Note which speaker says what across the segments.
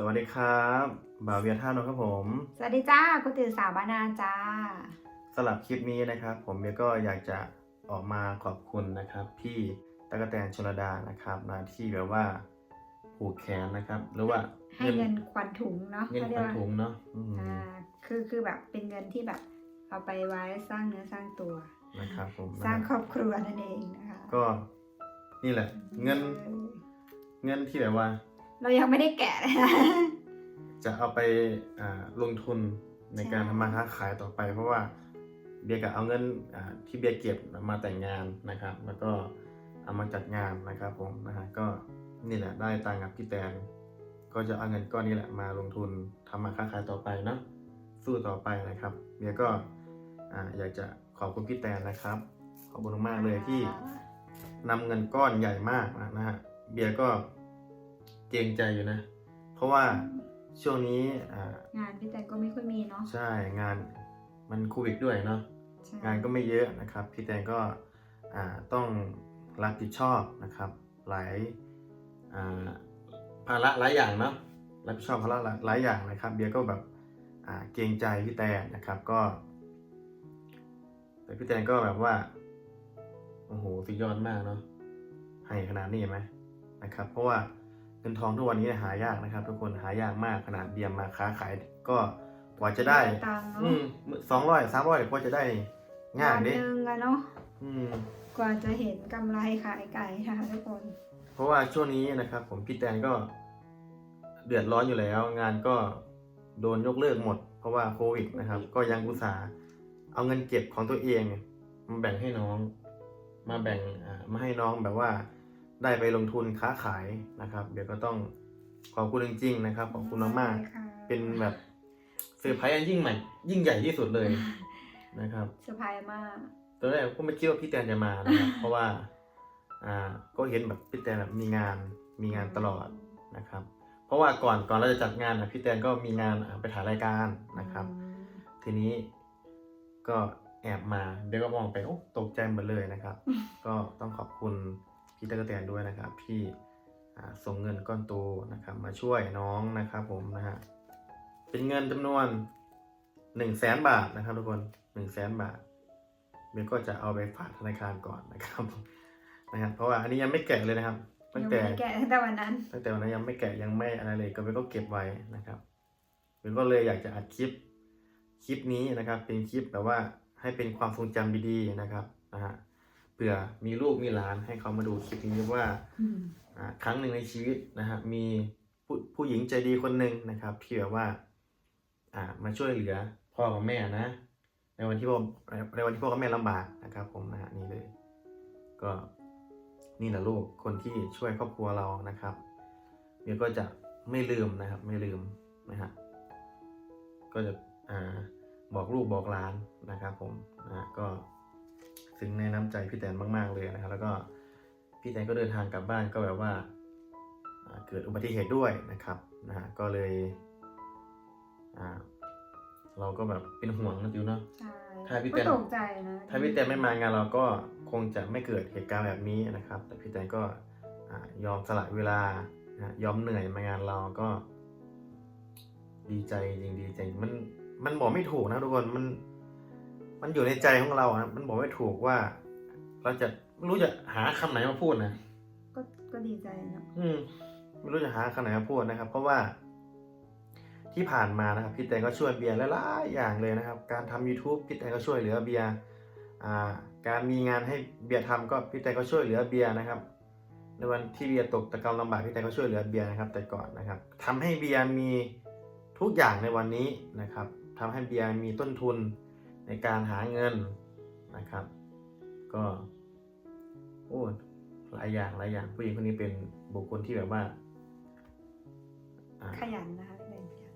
Speaker 1: สวัสดีครับบ่าวเวียท่านนท์ครับผม
Speaker 2: สวัสดีจ้ากุฏิสาวบานาจ้า
Speaker 1: สำหรับคลิปนี้นะครับ ผมเบียก็อยากจะออกมาขอบคุณนะครับ พี่ตะกแตนชลดานะครับมาที่แบบว่าผูกแขนนะครับ หรือว่า
Speaker 2: ให้เงินขวัญถุงเนาะ
Speaker 1: เงิน
Speaker 2: ขา
Speaker 1: ข
Speaker 2: รีย
Speaker 1: วั
Speaker 2: ก
Speaker 1: ญ
Speaker 2: ว่า
Speaker 1: ถุงเนาะอืม
Speaker 2: อ่าคือคือแบบเป็นเงินที่แบบเอาไปไว้สร้างเนื้อสร้างตัว
Speaker 1: นะครับผม
Speaker 2: สร้าง
Speaker 1: นะ
Speaker 2: ครอบครัวนั่นเองนะคะ
Speaker 1: ก็นี่แหละ เงิน
Speaker 2: เออ
Speaker 1: เงินที่แบบว่า
Speaker 2: เรายังไม่ได้แกะเลยนะ
Speaker 1: จะเอาไปอ่าลงทุนในการทำมาค้าขายต่อไป เพราะว่าเบียร์ก็เอาเงินอ่าที่เบียร์เก็บมาแต่งงานนะครับ แล้วก็เอามาจัดงานนะครับผมนะฮะก็นี่แหละได้ตังค์กับพี่แตนก็จะเอาเงินก้อนนี้แหละมาลงทุนทำมาค้าขายต่อไปเนาะสู้ต่อไปนะครับเบียร์ก็อ่าอยากจะขอบคุณพี่แตนนะครับ ขอบคุณมากเลยที่นำเงินก้อนใหญ่มากนะฮะเบียร์ก็ เกรงใจอยู่นะ เพราะว่าช่วงนี้อ่า
Speaker 2: งานพี่แตนก็ไม่ค่อยมีเนาะ
Speaker 1: ใช่งานมันโควิดด้วยเนาะ
Speaker 2: ใช่
Speaker 1: งานก็ไม่เยอะนะครับ พี่แตงก็อ่าต้องรับผิดชอบนะครับ หลายอ่าภาระหลายอย่างเนาะรับผิดชอบภาระหลายหลายอย่างนะครับ เบียร์ก็แบบอ่าเกรงใจพี่แตงนะครับก็ แต่พี่แตงก็แบบว่าโอ้โหสุดยอดมากเนาะให้ขนาดนี้เห็นไหมนะครับ เพราะว่าเงินทองทุกวันนี้หายากนะครับ ทุกคนหายากมากขนาดเบียร์มาค้าขายก็กว่าจะได้
Speaker 2: ตังค์เนาะ
Speaker 1: อืมสองร้อยสามร้อยกว่าจะได้ง่าย
Speaker 2: วัน
Speaker 1: ดิ
Speaker 2: หนึ่งอะเนาะ
Speaker 1: อืม
Speaker 2: กว่าจะเห็นกำไรขายไก่นะคะทุกคน
Speaker 1: เพราะว่าช่วงนี้นะครับ ผมพี่แตนก็เดือดร้อนอยู่แล้ว งานก็โดนยกเลิกหมด เพราะว่าโควิดนะครับ ก็ยังอุตส่าห์เอาเงินเก็บของตัวเองมาแบ่งให้น้อง มาแบ่งอ่ามาให้น้องแบบว่า ได้ไปลงทุนค้าขายนะครับ เดี๋ยวก็ต้องขอบคุณจริง ๆ นะครับ ขอบคุณมาก
Speaker 2: ใช่ค่ะ
Speaker 1: ๆเป็นแบบเซอร์ไพรส์อันยิ่งใหม่ ยิ่งใหญ่ที่สุดเลยนะครับ
Speaker 2: เซอร์ไพรส์มาก
Speaker 1: ตอนแรกก็ไม่คิดว่าพี่แตนจะมานะครับเพราะว่า อ่าก็เห็นแบบพี่แตนแบบมีงานมีงานตลอดนะครับ เพราะว่าก่อนก่อนเราจะจัดงานนะพี่แตนก็มีงานอ่าไปถ่ายรายการนะครับ
Speaker 2: อืม
Speaker 1: ทีนี้ก็แอบมาเดี๋ยวก็มองไปโอ้ตกใจหมดเลยนะครับ ก็ต้องขอบคุณ พี่ตะกแตนด้วยนะครับที่อ่าส่งเงินก้อนโตนะครับ มาช่วยน้องนะครับผมนะฮะเป็นเงินจำนวนหนึ่งแสนบาทนะครับทุกคนหนึ่งแสนบาทเบนก็จะเอาไปฝากธนาคารก่อนนะครับนะครับ เพราะว่าอันนี้ยังไม่แกะเลยนะครับตั้ง
Speaker 2: ยัง
Speaker 1: แต่
Speaker 2: ไม่ได้แกะตั้งแต่วันนั้น
Speaker 1: ตั้งแต่วันนั้นยังไม่แกะยังไม่อะไรเลยก็เบนก็เก็บไว้นะครับเบนก็เลยอยากจะอัดคลิปคลิปนี้นะครับ เป็นคลิปแบบว่าให้เป็นความทรงจำดีๆนะครับนะฮะ เผื่อมีลูกมีหลานให้เขามาดูคลิปนี้ว่าอ่าครั้งหนึ่งในชีวิตนะฮะมีผู้ผู้หญิงใจดีคนหนึ่งนะครับที่แบบว่าอ่ามาช่วยเหลือพ่อกับแม่นะ ในวันที่พ่อในวันที่พ่อกับแม่ลำบากนะครับ ผมนะฮะนี่เลย ก็นี่แหละลูกคนที่ช่วยครอบครัวเรานะครับเดี๋ยวก็จะไม่ลืมนะครับ ไม่ลืมนะฮะก็จะอ่าบอกลูกบอกหลานนะครับ ผมนะฮะก็ ซึ้งในน้ำใจพี่แตนมากๆเลยนะครับแล้วก็พี่แตนก็เดินทางกลับบ้านก็แบบว่าอ่าเกิดอุบัติเหตุด้วยนะครับนะฮะก็เลยอ่าเราก็แบบเป็นห่วงนะจิวเนาะ
Speaker 2: ใช่
Speaker 1: ถ้าพี่แตน
Speaker 2: ก็ตกใจนะ
Speaker 1: ถ้าพี่แตนไม่มางานเราก็คงจะไม่เกิดเหตุการณ์แบบนี้นะครับ แต่พี่แตนก็อ่ายอมสละเวลานะฮะยอมเหนื่อยมางานเราก็ ดีใจจริงดีใจมันมันบอกไม่ถูกนะทุกคนมัน มันอยู่ในใจของเราอะมันบอกไม่ถูกว่า เราจะไม่รู้จะหาคำไหนมาพูดนะ
Speaker 2: ก็ก็ดีใจเนาะ
Speaker 1: อืมไม่รู้จะหาคำไหนมาพูดนะครับ เพราะว่า ที่ผ่านมานะครับ พี่แตงก็ช่วยเบียร์หลายๆอย่างเลยนะครับ การทำ YouTube พี่แตงก็ช่วยเหลือเบียร์อ่า การมีงานให้เบียร์ทำก็พี่แตงก็ช่วยเหลือเบียร์นะครับในวันที่เบียร์ตกตะกำลำบากพี่แตงก็ช่วยเหลือเบียร์นะครับ แต่ก่อนนะครับทำให้เบียร์มีทุกอย่างในวันนี้นะครับทำให้เบียร์มีต้นทุน ในการหาเงินนะครับ ก็โอ้หลายอย่างหลายอย่างผู้หญิงคนนี้เป็นบุคคลที่แบบว่าอ่า
Speaker 2: ขยันนะคะพี่แตนขยัน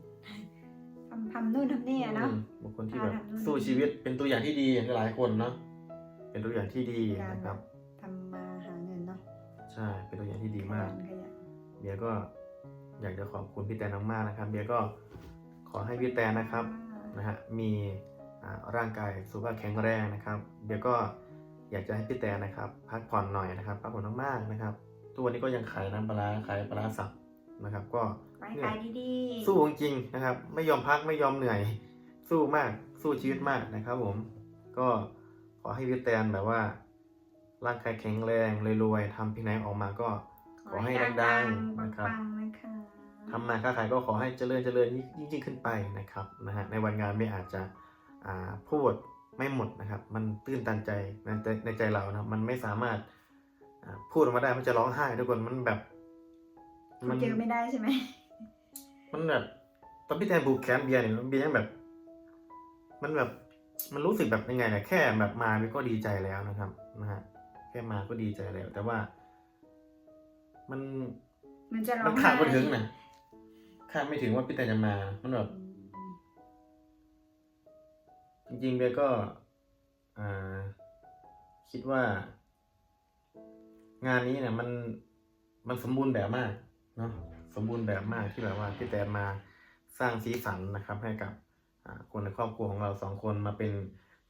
Speaker 2: ทำทำนู่นทำนี่อะเนาะ
Speaker 1: อืมบุคคลที่แบบ
Speaker 2: อ่าทำนู่น
Speaker 1: สู้ชีวิตเป็นตัวอย่างที่ดีกับหลายคนเนาะเป็นตัวอย่างที่ดี
Speaker 2: การ
Speaker 1: นะครับ
Speaker 2: ทำมาหาเงินเนาะ
Speaker 1: ใช่เป็นตัวอย่างที่ดี
Speaker 2: ข
Speaker 1: มา
Speaker 2: ยั
Speaker 1: ก
Speaker 2: นขยัน
Speaker 1: เบียร์ก็อยากจะขอบคุณพี่แตนมากๆนะครับเบียร์ก็ขอให้พี่แตนนะครับนะฮะมีอ่า ร่างกายสุขภาพแข็งแรงนะครับเบียร์ก็อยากจะให้พี่แตนนะครับ พักผ่อนหน่อยนะครับพักผ่อนมากๆนะครับทุกวันนี้ก็ยังขายน้ำปลาร้าขายปลาร้าสับนะครับ ก็
Speaker 2: ขอให้ขายดีๆ
Speaker 1: สู้จริงๆนะครับ ไม่ยอมพักไม่ยอมเหนื่อย สู้มากสู้ชีวิตมากนะครับ ผมก็ขอให้พี่แตนแบบว่าร่างกายแข็งแรงรวยๆทำเพลงไหนออกมาก็ขอให้ดังๆ
Speaker 2: ปั
Speaker 1: นะครับ
Speaker 2: งๆนะคะ
Speaker 1: ทำมาค้าขายก็ขอให้เจริญเจริญยิ่งยิ่งขึ้นไปนะครับนะฮะในวันงานไม่อาจจะอ่า พูดไม่หมดนะครับ มันตื้นตันใจในใจในใจเรานะครับมันไม่สามารถอ่าพูดออกมาได้มันจะร้องไห้ทุกคนมันแบบ
Speaker 2: คุณเจอไม่ได้ใช่ไหม
Speaker 1: มันแบบตอนพี่แทนผูกแขนเบียร์เนี่ยเบียร์ยังแบบ มันแบบมันรู้สึกแบบยังไงนะแค่แบบมามันก็ดีใจแล้วนะครับนะฮะแค่มาก็ดีใจแล้ว แต่ว่า มัน
Speaker 2: มันจะร้อ
Speaker 1: มั
Speaker 2: ง
Speaker 1: น
Speaker 2: ไห้
Speaker 1: คาดไม่ถึงนะคาดไม่ถึงว่าพี่แตนจะมา มันแบบ
Speaker 2: อืม
Speaker 1: จริงๆเบียร์ก็อ่าคิดว่า งานนี้เนี่ยมันมันสมบูรณ์แบบมากเนาะสมบูรณ์แบบมากที่แบบว่าพี่แตนมาสร้างสีสันนะครับ ให้กับอ่าคนในครอบครัวของเราสองคนมาเป็น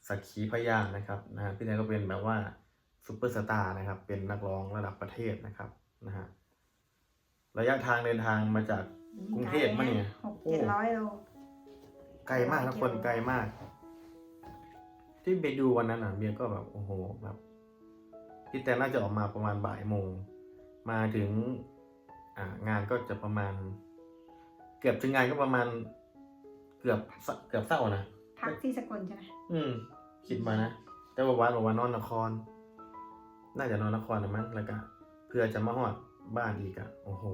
Speaker 1: สักขีพยานนะครับนะฮะพี่แตนก็เป็นแบบว่าซูเปอร์สตาร์นะครับ เป็นนักร้องระดับประเทศนะครับนะฮะระยะทางเดินทางมาจากกรุงเทพมาเนี่ย
Speaker 2: หกเจ็ดร้อยโล
Speaker 1: ไกลมากนะ
Speaker 2: กิโล
Speaker 1: คนไกลมาก ที่ไปดูวันนั้นอะเบียร์ก็แบบโอ้โหแบบพี่แต่น่าจะออกมาประมาณบ่ายโมง มาถึงอ่างานก็จะประมาณ เกือบถึงงานก็ประมาณ เกือบสเกือบเศร้านะ
Speaker 2: พักที่สกลใช่ไหม
Speaker 1: อืม คิดมานะ แต่ว่าวันบอกว่านอนนคร น่าจะนอนนครนะมั้งแล้วก็เพื่อจะมาฮอดบ้านอีกอะโอ้โห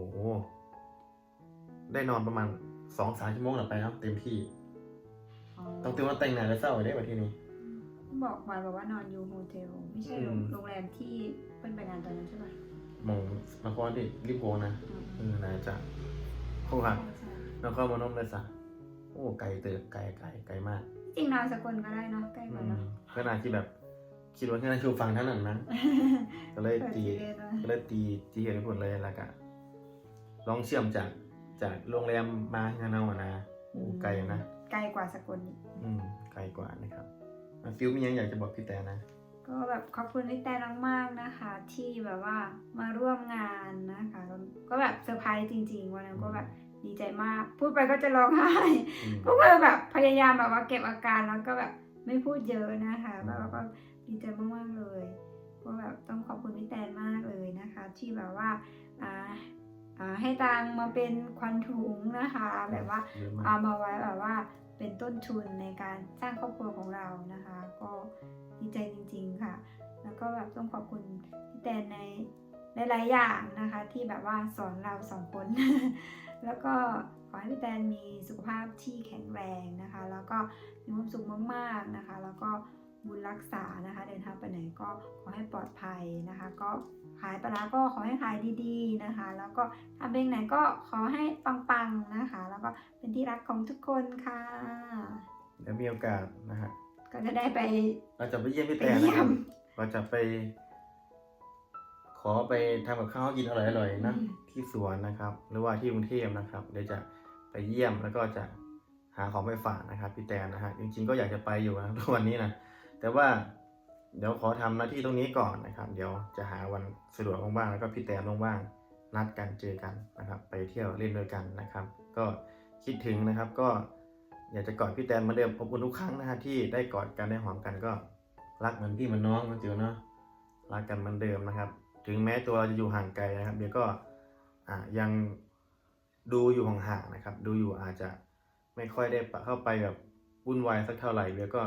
Speaker 1: ได้นอนประมาณสองสามชั่วโมงหลับไปครับเต็มที่ ต้องเตรียมว่าแต่งหน้าแล้วเศร้าได้วันที่นี้
Speaker 2: บอกมาบอกว่านอนอยู่โฮเทลไม่ใช่โรง
Speaker 1: อืม
Speaker 2: โรงแรมที่เพิ่นไปงานตอนนั้นใช่ไหม
Speaker 1: มองนครที่ริมโพนะเออน่าจะโคหัก
Speaker 2: ใช่
Speaker 1: นครมานมเลยสะโอ้ไกลเติบไกลไกลไกลมาก
Speaker 2: จริงนอนสกลก็ได้เนาะใกล้ก
Speaker 1: อื
Speaker 2: ว่ามเนาะ
Speaker 1: ขนาดที่แบบ คิดว่าแค่นั้นคือฟังเท่านั้นนะก็เลย
Speaker 2: เปิด
Speaker 1: ตี
Speaker 2: ทีเรียนนะ
Speaker 1: ก็เลยตีตีเหตุผลเลยแล้วก็ลองเชื่อมจากจากโรงแรมมาฮานเอาอะนะโอ้ไกลอยู่นะ
Speaker 2: ไกลกว่าสกลอีก
Speaker 1: อืมไกลกว่านะครับอะ ฟิวมียังอยากจะบอกพี่แต่นะ
Speaker 2: ก็แบบขอบคุณพี่แตนมากๆนะคะ ที่แบบว่ามาร่วมงานนะคะก็ก็แบบเซอร์ไพรส์จริง ๆ วันนั้นก็แบบดีใจมาก พูดไปก็จะร้องไห้
Speaker 1: อืม
Speaker 2: ก็เลยแบบพยายามแบบว่าเก็บอาการแล้วก็แบบไม่พูดเยอะนะคะ
Speaker 1: อืม
Speaker 2: แล้วก็ดีใจมากๆเลยก็แบบต้องขอบคุณพี่แตนมากเลยนะคะ ที่แบบว่าอ่าอ่า ให้ตังมาเป็นควันถุงนะคะ แบบว่า
Speaker 1: เยอะมาก
Speaker 2: เอามาไว้แบบว่าเป็นต้นทุนในการสร้างครอบครัวของเรานะคะ ก็ดีใจจริง ๆค่ะ แล้วก็แบบต้องขอบคุณพี่แตนในหลายๆอย่างนะคะ ที่แบบว่าสอนเราสองคน แล้วก็ขอให้พี่แตนมีสุขภาพที่แข็งแรงนะคะ แล้วก็มีความสุขมากๆนะคะ แล้วก็ บุญรักษานะคะ เดินทางไปไหนก็ขอให้ปลอดภัยนะคะ ก็ขายปลาร้าก็ขอให้ขายดีๆนะคะ แล้วก็ทำเพลงไหนก็ขอให้ปังๆนะคะ แล้วก็เป็นที่รักของทุกคนค่ะ
Speaker 1: เดี๋ยวมีโอกาสนะฮะ
Speaker 2: ก็จะได้ไป
Speaker 1: เราจะไปเยี่ยมพี่
Speaker 2: ไป
Speaker 1: แต่นะ
Speaker 2: เยี่
Speaker 1: ค
Speaker 2: ย
Speaker 1: รับ
Speaker 2: ม
Speaker 1: เราจะไป ขอไปทำกับข้าวกินอร่อยๆนะ
Speaker 2: อืม
Speaker 1: ที่สวนนะครับ หรือว่าที่กรุงเทพนะครับ เดี๋ยวจะไปเยี่ยมแล้วก็จะหาของไปฝากนะครับพี่แตนนะฮะจริงๆก็อยากจะไปอยู่นะทุกวันนี้นะ แต่ว่าเดี๋ยวขอทำหน้าที่ตรงนี้ก่อนนะครับ เดี๋ยวจะหาวันสะดวกว่างๆแล้วก็พี่แตนว่างๆนัดกันเจอกันนะครับ ไปเที่ยวเล่นด้วยกันนะครับ ก็คิดถึงนะครับก็อยากจะกอดพี่แตนเหมาเดิมอบอุ่นทุกครั้งนะฮะที่ได้กอดกันได้หอมกันก็รักเหมือนพี่เหมือนน้องนจิ๋วเนาะรักกันเหมือนเดิมนะครับ ถึงแม้ตัวเราจะอยู่ห่างไกลนะครับ เดี๋ยวก็อ่ายังดูอยู่ห่างๆนะครับ ดูอยู่อาจจะไม่ค่อยได้เข้าไปแบบวุ่นวายสักเท่าไหร่เบียร์ก็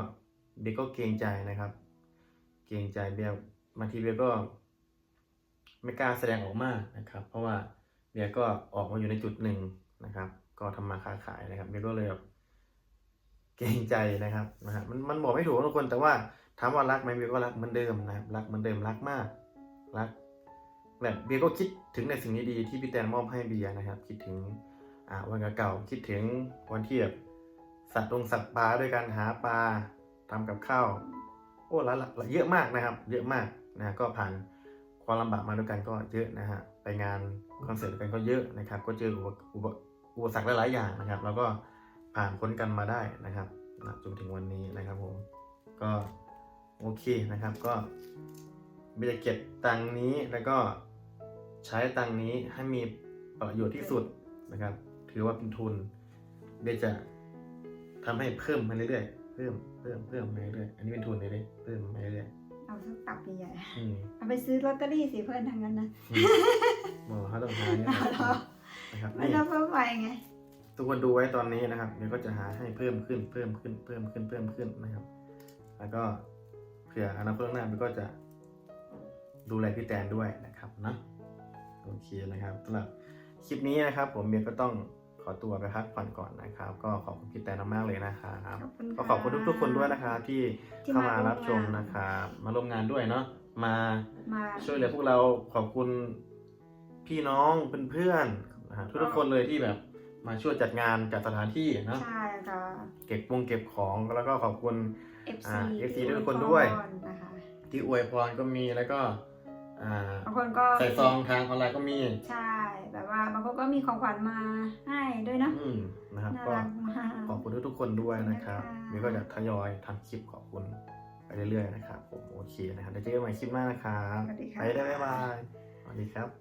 Speaker 1: เบียก็เกรงใจนะครับ เกรงใจเบียบางทีเบียก็ ไม่กล้าแสดงออกมากนะครับ เพราะว่าเบียก็ออกมาอยู่ในจุดหนึ่งนะครับ ก็ทำมาค้าขายนะครับเบียก็เลยแบบเกรงใจนะครับนะฮะมันมันบอกไม่ถูกทุกคนแต่ว่าถามว่ารักไหมเบียก็รักเหมือนเดิมนะครับรักเหมือนเดิมรักมากรักแบบเบียก็คิดถึงในสิ่งดีๆที่พี่แตนมอบให้เบียนะครับ คิดถึงวันเก่าๆคิดถึงวันที่แบบสัตว์ลงสัตว์ปลาด้วยการหาปลา ทำกับข้าวโอ้ละละเยอะมากนะครับ เยอะมากนะก็ผ่านความลำบากมาด้วยกันก็เยอะนะฮะไปงานคอนเสิร์ตกันก็เยอะนะครับ ก็เจออุปอุปอุปสรรคหลายๆอย่างนะครับ แล้วก็ผ่านพ้นกันมาได้นะครับจนถึงวันนี้นะครับผมก็โอเคนะครับก็เบียร์เก็บตังนี้แล้วก็ใช้ตังนี้ให้มีประโยชน์ที่สุดนะครับ ถือว่าเป็นทุนเดี๋ยวจะทำให้เพิ่มมาเรื่อยๆ เพิ่มเพิ่มเพิ่มมาเรื่อยๆอันนี้เป็นทุนเรื่อยๆเพิ่มมาเรื่อย
Speaker 2: เอาสักตับใหญ่
Speaker 1: ๆอืม
Speaker 2: ๆเอาไปซื้อลอตเตอรี่สิเพื่อนทางนั้นนะ
Speaker 1: อืมบอกเขาต้องหาเนี่ย
Speaker 2: เอาเหรอ
Speaker 1: นะครับ
Speaker 2: ไม่
Speaker 1: นี่
Speaker 2: ต้องเพิ่มไปไง
Speaker 1: ทุกคนดูไว้ตอนนี้นะครับเดี๋ยวก็จะหาให้เพิ่มขึ้นเพิ่มขึ้นเพิ่มขึ้นเพิ่มขึ้นนะครับ แล้วก็เผื่ออนาคตข้างหน้ามันก็จะดูแลพี่แตนด้วยนะครับนะโอเคนะครับสำหรับคลิปนี้นะครับ ผมเมียก็ต้อง ขอตัวไปพักผ่อนก่อนนะครับ ก็ขอบคุณพี่แตนมากๆเลยนะครับ
Speaker 2: ขอบคุณ
Speaker 1: ก็
Speaker 2: ค่ะ
Speaker 1: ขอบคุณทุกๆคนด้วยนะครับที่
Speaker 2: ที่
Speaker 1: เข้า
Speaker 2: มา
Speaker 1: มา
Speaker 2: ร่วม
Speaker 1: รับชม
Speaker 2: งาน
Speaker 1: นะครับมาร่วมงานด้วยเนาะมา
Speaker 2: มา
Speaker 1: ช่วยเหลือพวกเราขอบคุณพี่น้องเพื่อนๆนะฮะทุกๆคนเลยที่แบบมาช่วยจัดงานจัดสถานที่เนาะ
Speaker 2: ใช่ค่ะ
Speaker 1: เก็บวงเก็บของแล้วก็ขอบคุณ
Speaker 2: FC
Speaker 1: อ่า FC
Speaker 2: ที่
Speaker 1: ทุกคนด้วย
Speaker 2: อพรนะคะ
Speaker 1: ที่อวยพรก็มีแล้วก็อ่า
Speaker 2: บางคนก็
Speaker 1: ใส่ซองทางออนไลน์ก็มี
Speaker 2: ใช่แบบว่าบางคนก็ มีของขวัญมาให้ด้วยนะ
Speaker 1: อืมนะครับ
Speaker 2: น่า
Speaker 1: ก็
Speaker 2: รักมาก
Speaker 1: ขอบคุณทุกๆคนด้วยนะครับ
Speaker 2: ขอบคุณนะคะ
Speaker 1: มีก็จะทยอยทำคลิปขอบคุณไปเรื่อยๆนะครับผมโอเคนะครับเดี๋ยวเจอกันใหม่คลิปหน้านะครับ
Speaker 2: สวัสดีค่ะ
Speaker 1: ไปได้บ๊ายบายสวัสดีครับ